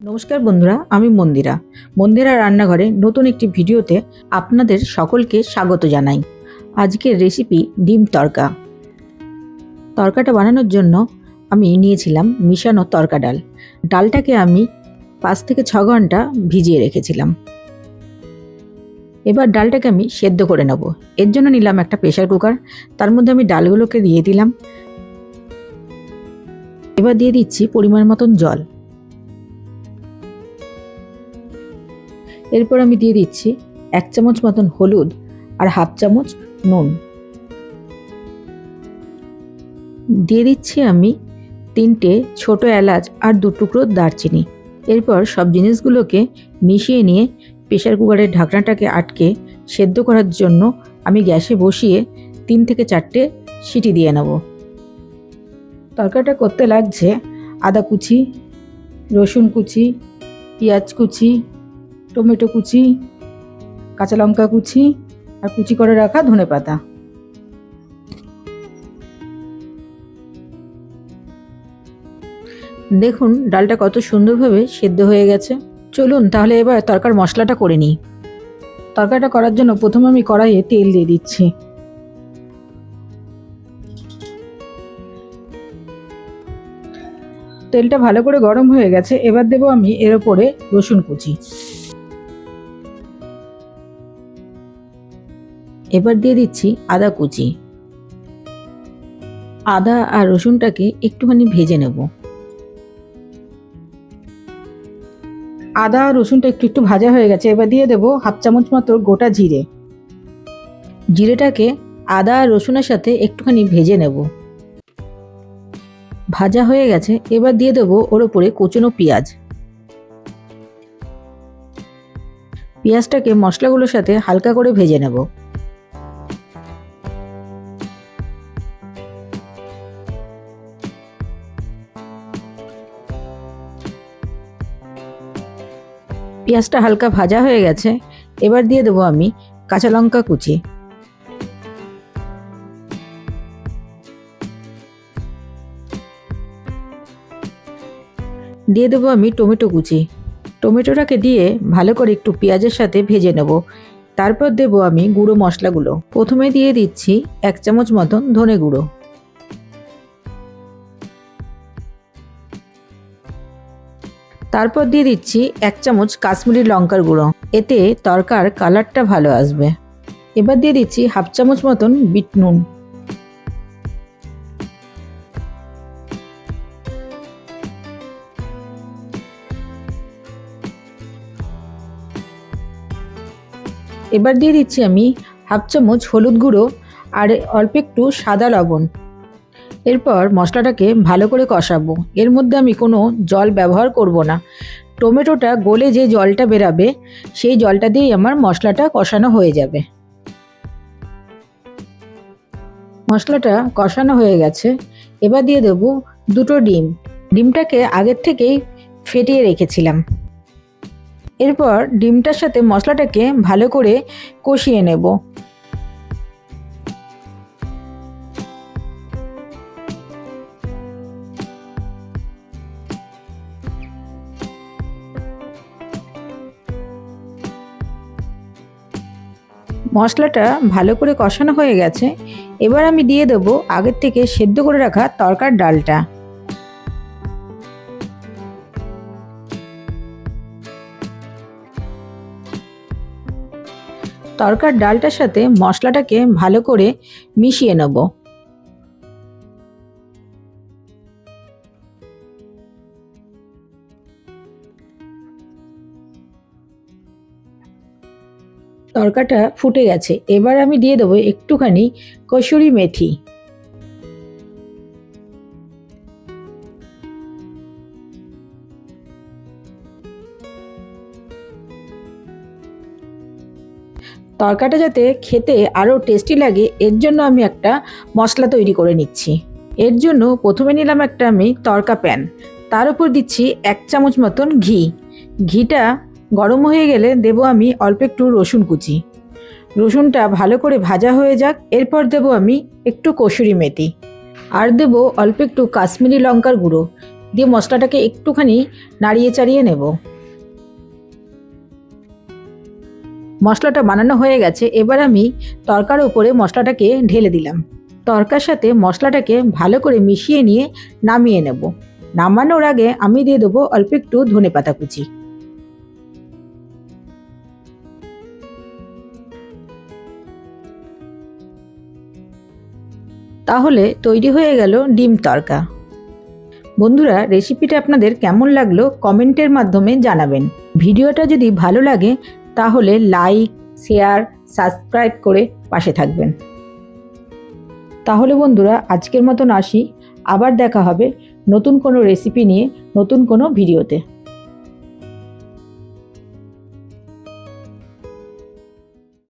নমস্কার বন্ধুরা, আমি মন্দিরা। মন্দিরা রান্নাঘরে নতুন একটি ভিডিওতে আপনাদের সকলকে স্বাগত জানাই। আজকের রেসিপি ডিম তরকা। তরকাটা বানানোর জন্য আমি নিয়েছিলাম মিশানো তরকা ডাল। ডালটাকে আমি পাঁচ থেকে ছ ঘণ্টা ভিজিয়ে রেখেছিলাম। এবার ডালটাকে আমি সেদ্ধ করে নেব। এর জন্য নিলাম একটা প্রেশার কুকার তার মধ্যে আমি ডালগুলোকে দিয়ে দিলাম। এবার দিয়ে দিচ্ছি পরিমাণ মতন জল। এরপর আমি দিয়ে দিচ্ছি এক চামচ মতন হলুদ আর হাফ চামচ নুন। দিয়ে দিচ্ছি আমি তিনটে ছোট এলাচ আর দু টুকরো দারচিনি। এরপর সব জিনিসগুলোকে মিশিয়ে নিয়ে প্রেশার কুকারের ঢাকনাটাকে আটকে সেদ্ধ করার জন্য আমি গ্যাসে বসিয়ে তিন থেকে চারটে সিটি দিয়ে নেব। তরকারিটা করতে লাগছে আদা কুচি, রসুন কুচি, পেঁয়াজ কুচি টমেটো কুচি, কাঁচা লঙ্কা কুচি আর কুচি করে রাখা ধনে পাতা। দেখুন, ডালটা কত সুন্দরভাবে সেদ্ধ হয়ে গেছে। চলুন তাহলে এবার তরকার মশলাটা করে নিই। তরকারিটা করার জন্য প্রথমে আমি কড়াইয়ে তেল দিয়ে দিচ্ছি। তেলটা ভালো করে গরম হয়ে গেছে, এবার দেবো আমি এর ওপরে রসুন কুচি। এবার দিয়ে দিচ্ছি আদা কুচি। আদা আর রসুনটাকে একটুখানি ভেজে নেব। আদা আর রসুনটা একটু একটু ভাজা হয়ে গেছে, এবার দিয়ে দেবো হাফ চামচ মতো গোটা জিরে। জিরেটাকে আদা আর রসুনের সাথে একটুখানি ভেজে নেব। ভাজা হয়ে গেছে, এবার দিয়ে দেবো ওর ওপরে কোচনো পেঁয়াজ। পেঁয়াজটাকে মশলাগুলোর সাথে হালকা করে ভেজে নেব। পেঁয়াজটা হালকা ভাজা হয়ে গেছে, এবার দিয়ে দেবো আমি কাঁচা লঙ্কা কুচি। দিয়ে দেবো আমি টমেটো কুচি। টমেটোটাকে দিয়ে ভালো করে একটু পেঁয়াজের সাথে ভেজে নেব। তারপর দেব আমি গুঁড়ো মশলাগুলো। প্রথমে দিয়ে দিচ্ছি এক চামচ মতন ধনে গুঁড়ো। তারপর দিয়ে দিচ্ছি এক চামচ কাশ্মীরি লঙ্কার গুঁড়ো। এতে তরকার কালারটা ভালো আসবে। এবার দিয়ে দিচ্ছি হাফ চামচ মতন বিট নুন। এবার দিয়ে দিচ্ছি আমি হাফ চামচ হলুদ গুঁড়ো আর অল্প একটু সাদা লবণ। এরপর মশলাটাকে ভালো করে কষাবো। এর মধ্যে আমি কোনো জল ব্যবহার করব না। টমেটোটা গলে যে জলটা বেরাবে, সেই জলটা দিয়েই আমার মশলাটা কষানো হয়ে যাবে। মশলাটা কষানো হয়ে গেছে। এবার দিয়ে দেব দুটো ডিম। ডিমটাকে আগের থেকেই ফেটিয়ে রেখেছিলাম। এরপর ডিমটার সাথে মশলাটাকে ভালো করে কষিয়ে নেব। মশলাটা ভালো করে কষানো হয়ে গেছে। এবার আমি দিয়ে দেবো আগের থেকে সেদ্ধ করে রাখা তরকার ডালটা। তরকার ডালটার সাথে মশলাটাকে ভালো করে মিশিয়ে নেব। তরকাটা ফুটে গেছে। এবার আমি দিয়ে দেবো একটুখানি কসুরি মেথি। তরকাটা যাতে খেতে আরও টেস্টি লাগে, এর জন্য আমি একটা মশলা তৈরি করে নিচ্ছি। এর জন্য প্রথমে নিলাম একটা আমি তরকা প্যান। তার উপর দিচ্ছি এক চামচ মতন ঘি। ঘিটা গরম হয়ে গেলে দেবো আমি অল্প একটু রসুন কুচি। রসুনটা ভালো করে ভাজা হয়ে যাক, এরপর দেবো আমি একটু কসুরি মেথি। আর দেবো অল্প একটু কাশ্মীরি লঙ্কার গুঁড়ো। দিয়ে মশলাটাকে একটুখানি নাড়িয়ে চাড়িয়ে নেব। মশলাটা বানানো হয়ে গেছে, এবার আমি তরকার উপরে মশলাটাকে ঢেলে দিলাম। তরকার সাথে মশলাটাকে ভালো করে মিশিয়ে নিয়ে নামিয়ে নেব। নামানোর আগে আমি দিয়ে দেবো অল্প একটু ধনে পাতা কুচি। তাহলে তৈরি হয়ে গেল ডিম তরকা। বন্ধুরা রেসিপিটা আপনাদের কেমন লাগল কমেন্টের মাধ্যমে জানাবেন। ভিডিওটা যদি ভালো লাগে, তাহলে লাইক শেয়ার সাবস্ক্রাইব করে পাশে থাকবেন। তাহলে বন্ধুরা, আজকের মতন আসি। আবার দেখা হবে নতুন কোনো রেসিপি নিয়ে নতুন কোনো ভিডিওতে।